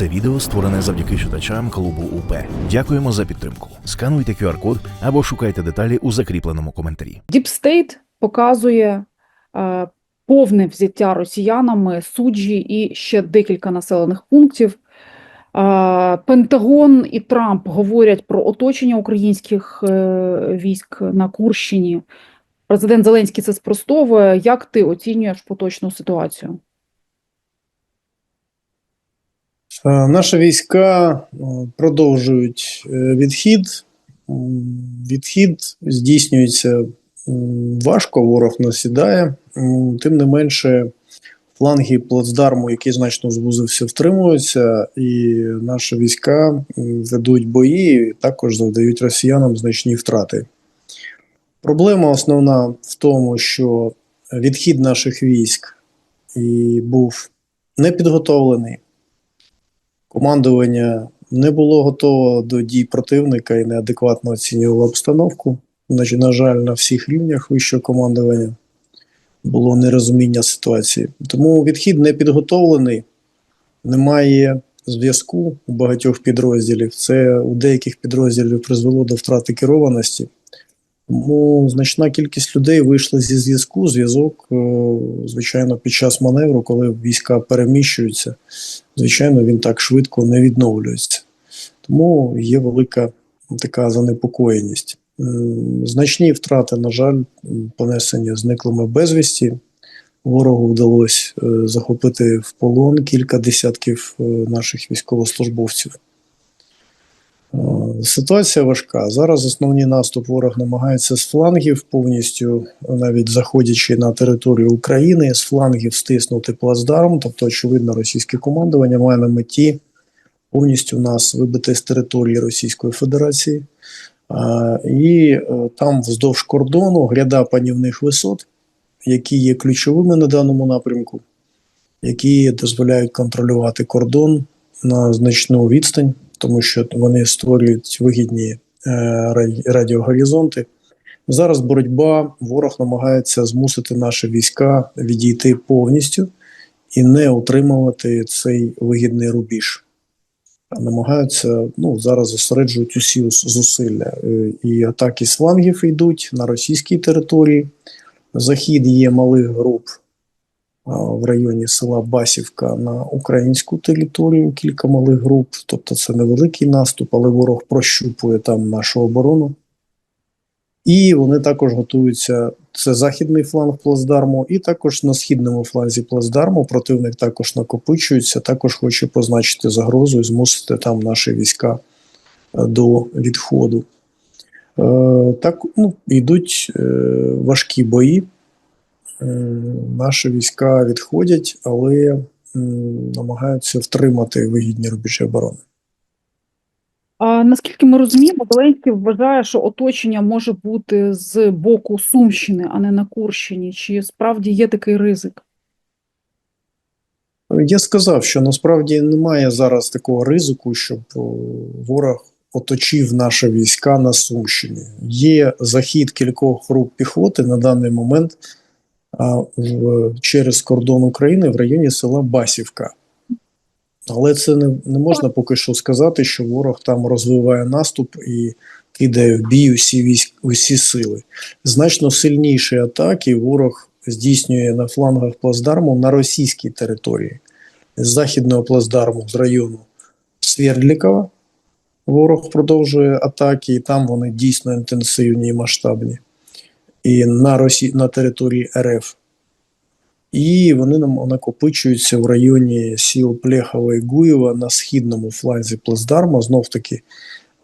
Це відео створене завдяки читачам клубу УП. Дякуємо за підтримку. Скануйте QR-код або шукайте деталі у закріпленому коментарі. Діпстейт показує е, повне взяття росіянами суджі і ще декілька населених пунктів. Е, Пентагон і Трамп говорять про оточення українських е, військ на Курщині. Президент Зеленський це спростовує. Як ти оцінюєш поточну ситуацію? Е, Наші війська е, продовжують е, відхід. Відхід здійснюється важко, ворог насідає. Тим не менше, фланги плацдарму, який значно звузився, втримуються, і наші війська ведуть бої, і також завдають росіянам значні втрати. Проблема основна в тому, що відхід наших військ і був непідготовлений. Командування не було готово до дій противника і неадекватно оцінювало обстановку. На жаль, на всіх рівнях вищого командування було нерозуміння ситуації. Тому відхід не підготовлений, немає зв'язку у багатьох підрозділів. Це у деяких підрозділів призвело до втрати керованості. Тому значна кількість людей вийшла зі зв'язку. Зв'язок, е, звичайно, під час маневру, коли війська переміщуються, звичайно, він так швидко не відновлюється. Тому є велика така занепокоєність. Значні втрати, на жаль, понесені зниклими безвісті. Ворогу вдалося е, захопити в полон кілька десятків е, наших військовослужбовців. Ситуація важка. Зараз основний наступ ворог намагається з флангів, повністю навіть заходячи на територію України, з флангів стиснути плацдарм. Тобто, очевидно, російське командування має на меті повністю нас вибити з території Російської Федерації. І е, там вздовж кордону гряда панівних висот, які є ключовими на даному напрямку, які дозволяють контролювати кордон на значну відстань, тому що вони створюють вигідні е, ра- радіогоризонти. Зараз боротьба, ворог намагається змусити наші війська відійти повністю і не утримувати цей вигідний рубіж. Намагаються ну, зараз зосереджують усі зусилля. Е, І атаки з йдуть на російській території. Захід є малих груп в районі села Басівка на українську територію, кілька малих груп. Тобто це невеликий наступ, але ворог прощупує там нашу оборону. І вони також готуються. Це західний фланг плацдарму, і також на східному фланзі плацдарму противник також накопичується, також хоче позначити загрозу і змусити там наші війська е, до відходу. Е, так ну, йдуть е, важкі бої. Е, наші війська відходять, але намагаються втримати вигідні рубежі оборони. А наскільки ми розуміємо, Зеленський вважає, що оточення може бути з боку Сумщини, а не на Курщині. Чи справді є такий ризик? Я сказав, що насправді немає зараз такого ризику, щоб ворог оточив наші війська на Сумщині. Є захід кількох груп піхоти на даний момент в, через кордон України в районі села Басівка. Але це не, не можна поки що сказати, що ворог там розвиває наступ і кидає в бій усі військ, усі сили. Значно сильніші атаки ворог здійснює на флангах плацдарму на російській території. З західного плацдарму з району Свердлікова ворог продовжує атаки, і там вони дійсно інтенсивні і масштабні. І на, Росі... на території РФ. І вони нам накопичуються в районі сіл Плехова і Гуєва на східному фланзі плацдарма. Знов таки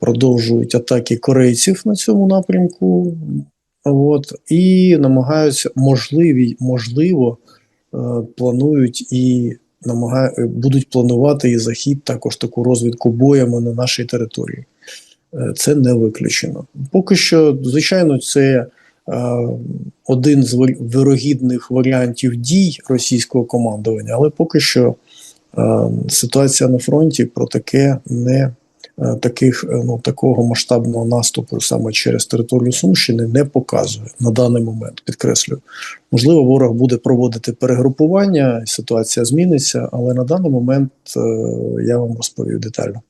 продовжують атаки корейців на цьому напрямку. От, і намагаються, можливі, можливо, е, планують і намагає, е, будуть планувати і захід, також таку розвідку боями на нашій території. Е, Це не виключено. Поки що, звичайно, це один з вир- вирогідних варіантів дій російського командування, але поки що е, ситуація на фронті про таке не е, таких, е, ну, такого масштабного наступу саме через територію Сумщини не показує на даний момент. Підкреслюю, можливо, ворог буде проводити перегрупування, ситуація зміниться, але на даний момент е, я вам розповів детально.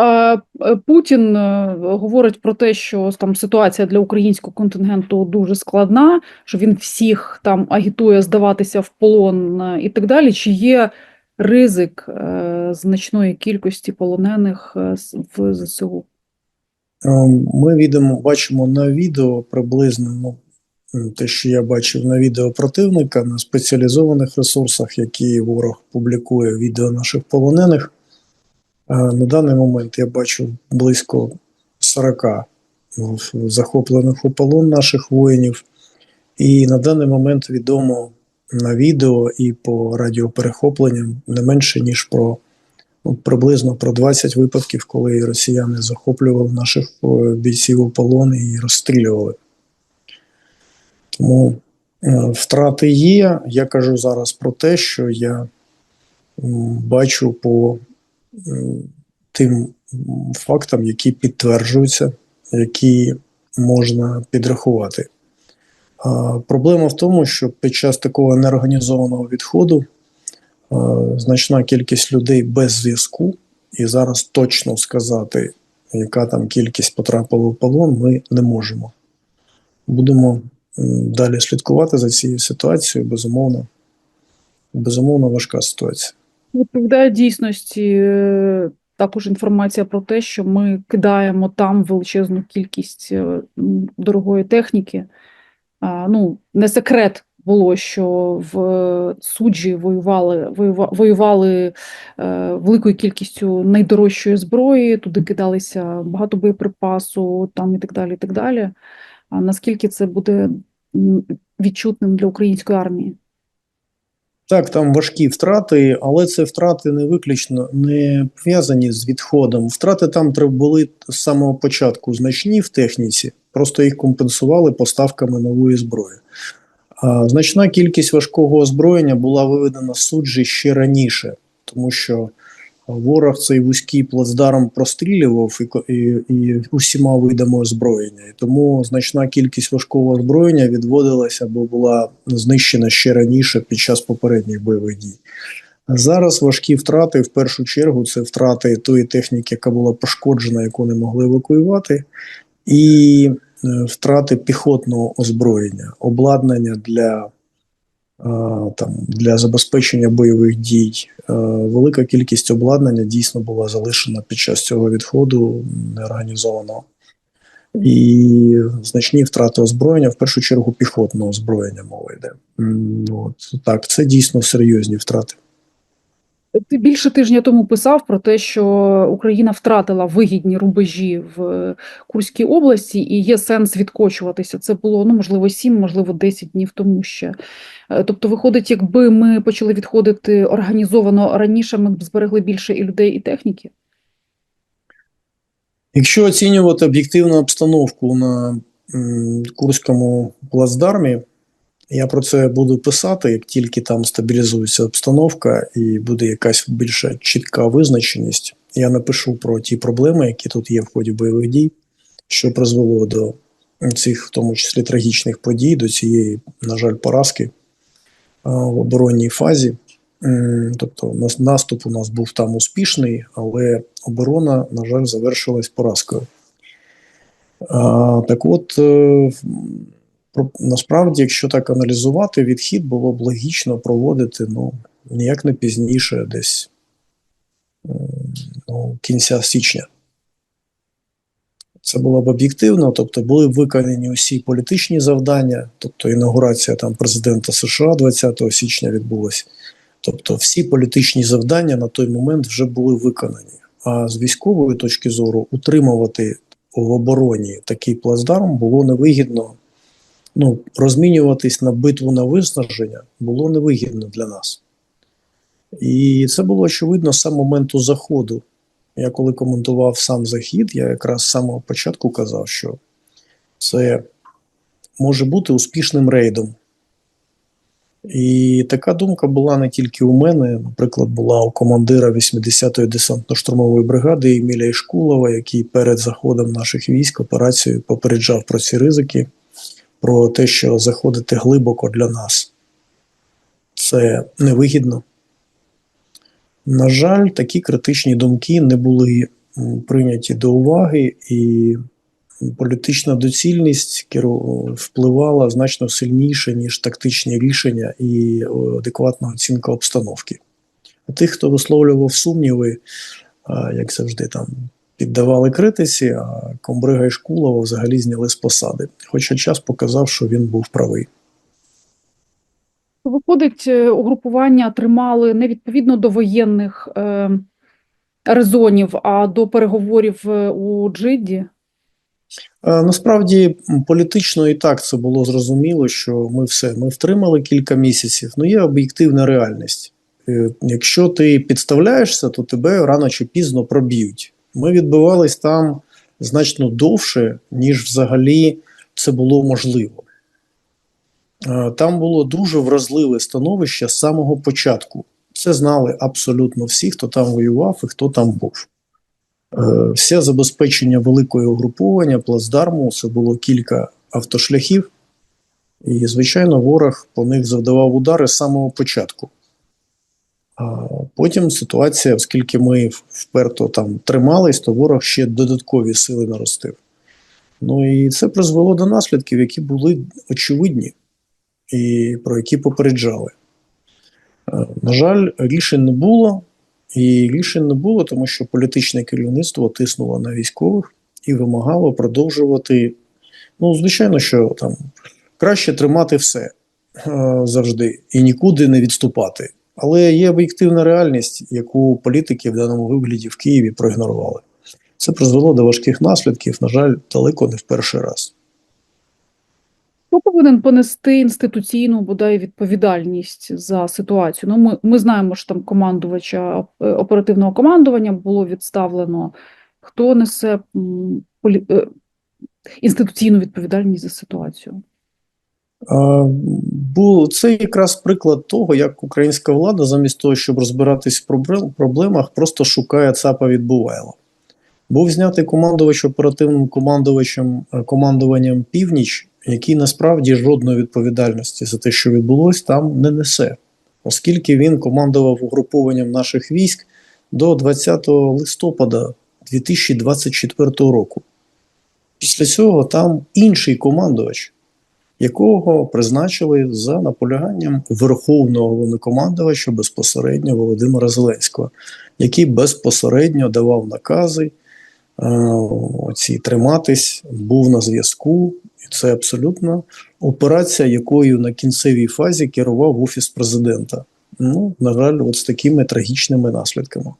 Е, Путін е, говорить про те, що там ситуація для українського контингенту дуже складна, що він всіх там агітує здаватися в полон е, і так далі. Чи є ризик значної кількості полонених в ЗСУ? Ми відемо, бачимо на відео приблизно ну, те, що я бачив на відео противника на спеціалізованих ресурсах, які ворог публікує відео наших полонених. Е, На даний момент я бачу близько 40 захоплених у полон наших воїнів. І на даний момент відомо на відео і по радіоперехопленням не менше, ніж про ну, приблизно про 20 випадків, коли росіяни захоплювали наших е, бійців у полон і розстрілювали. Тому е, втрати є. Я кажу зараз про те, що я бачу по тим м, фактам, які підтверджуються, які можна підрахувати. Проблема в тому, що під час такого неорганізованого відходу е, значна кількість людей без зв'язку, і зараз точно сказати, яка там кількість потрапила в полон, ми не можемо. Будемо далі слідкувати за цією ситуацією. Безумовно, безумовно, важка ситуація. Відповідає дійсності е, також інформація про те, що ми кидаємо там величезну кількість е, дорогої техніки. Ну, не секрет було, що в суджі воювали, воюва- воювали е, великою кількістю найдорожчої зброї, туди кидалися багато боєприпасу, там і так далі. І так далі. А наскільки це буде відчутним для української армії? Так, там важкі втрати, але це втрати не виключно не пов'язані з відходом. Втрати там були з самого початку значні в техніці, просто їх компенсували поставками нової зброї. Значна кількість важкого озброєння була виведена суджі ще раніше, тому що ворог цей вузький плацдарм прострілював і, і, і усіма видами озброєння. І тому значна кількість важкого озброєння відводилася або була знищена ще раніше під час попередніх бойових дій. Зараз важкі втрати, в першу чергу, це втрати тої техніки, яка була пошкоджена, яку не могли евакуювати, і е, втрати піхотного озброєння, обладнання для, там, для забезпечення бойових дій. Велика кількість обладнання дійсно була залишена під час цього відходу неорганізованого. І значні втрати озброєння, в першу чергу піхотного озброєння мова йде. От, так, це дійсно серйозні втрати. Ти більше тижня тому писав про те, що Україна втратила вигідні рубежі в Курській області, і є сенс відкочуватися. Це було ну можливо 7, можливо 10 днів тому ще. Е, Тобто, виходить, якби ми почали відходити організовано раніше, ми б зберегли більше і людей, і техніки. Якщо оцінювати об'єктивну обстановку на Курському плацдармі, я про це буду писати, як тільки там стабілізується обстановка і буде якась більша чітка визначеність. Я напишу про ті проблеми, які тут є в ході бойових дій, що призвело до цих, в тому числі трагічних подій, до цієї, на жаль, поразки в оборонній фазі. Тобто наступ у нас був там успішний, але оборона, на жаль, завершилась поразкою. Так от, е, насправді, якщо так аналізувати, відхід було б логічно проводити ну, ніяк не пізніше, десь ну, кінця січня. Це було б об'єктивно, тобто були б виконані усі політичні завдання, тобто інаугурація там президента США 20 січня відбулася. Тобто всі політичні завдання на той момент вже були виконані. А з військової точки зору утримувати в обороні такий плацдарм було невигідно. Ну, розмінюватись на битву на виснаження було невигідно для нас. І це було очевидно з моменту заходу. Я коли коментував сам захід, я якраз з самого початку казав, що це може бути успішним рейдом. І така думка була не тільки у мене, наприклад, була у командира 80-ї десантно-штурмової бригади Еміля Ішкулова, який перед заходом наших військ операцією попереджав про ці ризики, про те, що заходити глибоко для нас це невигідно. На жаль, такі критичні думки не були прийняті до уваги, і політична доцільність впливала значно сильніше, ніж тактичні рішення і адекватна оцінка обстановки. А тих, хто висловлював сумніви, як завжди, там піддавали критиці, а комбрига і Шкулова взагалі зняли з посади. Хоча час показав, що він був правий. Виходить, е, угрупування тримали не відповідно до воєнних е, резонів, а до переговорів е, у Джидді. Е, Насправді політично і так це було зрозуміло, що ми все ми втримали кілька місяців. Ну є об'єктивна реальність. Е, Якщо ти підставляєшся, то тебе рано чи пізно проб'ють. Ми відбивались там значно довше, ніж взагалі це було можливо. Е, Там було дуже вразливе становище з самого початку. Це знали абсолютно всі, хто там воював і хто там був. Е, Все забезпечення великого угруповання, плацдарму, це було кілька автошляхів, і, звичайно, ворог по них завдавав удари з самого початку. Потім ситуація, оскільки ми вперто там тримались, то ворог ще додаткові сили наростив. Ну і це призвело до наслідків, які були очевидні і про які попереджали. Е, На жаль, рішень не було. І рішень не було, тому що політичне керівництво тиснуло на військових і вимагало продовжувати. Ну, звичайно, що там краще тримати все е, завжди і нікуди не відступати. Але є об'єктивна реальність, яку політики в даному вигляді в Києві проігнорували. Це призвело до важких наслідків, на жаль, далеко не в перший раз. Хто повинен понести інституційну бодай відповідальність за ситуацію? Ну, ми, ми знаємо, що там командувача е, оперативного командування було відставлено. Хто несе полі, е, інституційну відповідальність за ситуацію? Це якраз приклад того, як українська влада, замість того, щоб розбиратись в проблемах, просто шукає ЦАПа відбувайло. Був знятий командувач оперативним командувачем е, командуванням Північ, який насправді жодної відповідальності за те, що відбулось, там не несе, оскільки він командував угрупованням наших військ до 20 листопада 2024 року. Після цього там інший командувач, якого призначили за наполяганням верховного головнокомандувача безпосередньо Володимира Зеленського, який безпосередньо давав накази е, оці триматись, був на зв'язку. І це абсолютно операція, якою на кінцевій фазі керував офіс президента. Ну, на жаль, от з такими трагічними наслідками.